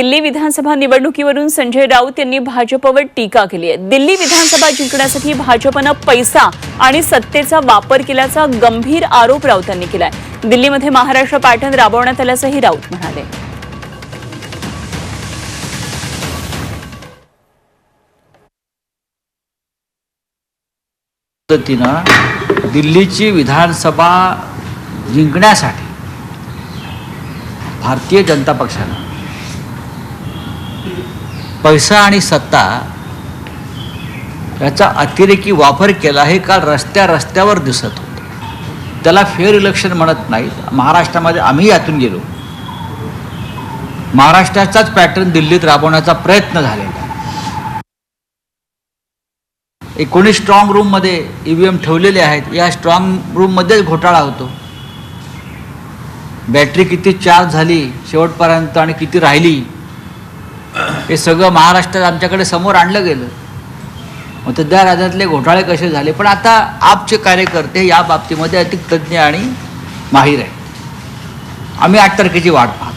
दिल्ली विधानसभा निवडणुकीवरून संजय राऊत यांनी भाजपवर टीका केली आहे. दिल्ली विधानसभा जिंकण्यासाठी भाजपनं पैसा आणि सत्तेचा वापर केल्याचा गंभीर आरोप राऊतांनी केलाय. दिल्लीमध्ये महाराष्ट्र पॅटर्न राबवण्यात आल्याचंही राऊत म्हणाले. पद्धतीनं दिल्लीची विधानसभा जिंकण्यासाठी भारतीय जनता पक्षानं पैसा आणि सत्ता याचा अतिरेकी वापर केला हे काल रस्त्या रस्त्यावर दिसत होतं. त्याला फेअर इलेक्शन म्हणत नाहीत. महाराष्ट्रामध्ये आम्ही यातून गेलो. महाराष्ट्राचाच पॅटर्न दिल्लीत राबवण्याचा प्रयत्न झालेला. आहे. एकोणीस स्ट्रॉंग रूममध्ये ई व्ही एम ठेवलेले आहेत. या स्ट्रॉंग रूममध्येच घोटाळा होतो. बॅटरी किती चार्ज झाली शेवटपर्यंत आणि किती राहिली हे सगळं महाराष्ट्रात आमच्याकडे समोर आणलं गेलं. मग तर त्या राज्यातले घोटाळे कसे झाले? पण आता आपचे कार्यकर्ते या बाबतीमध्ये अधिक तज्ज्ञ आणि माहीर आहेत. आम्ही आठ तारखेची वाट पाहतो.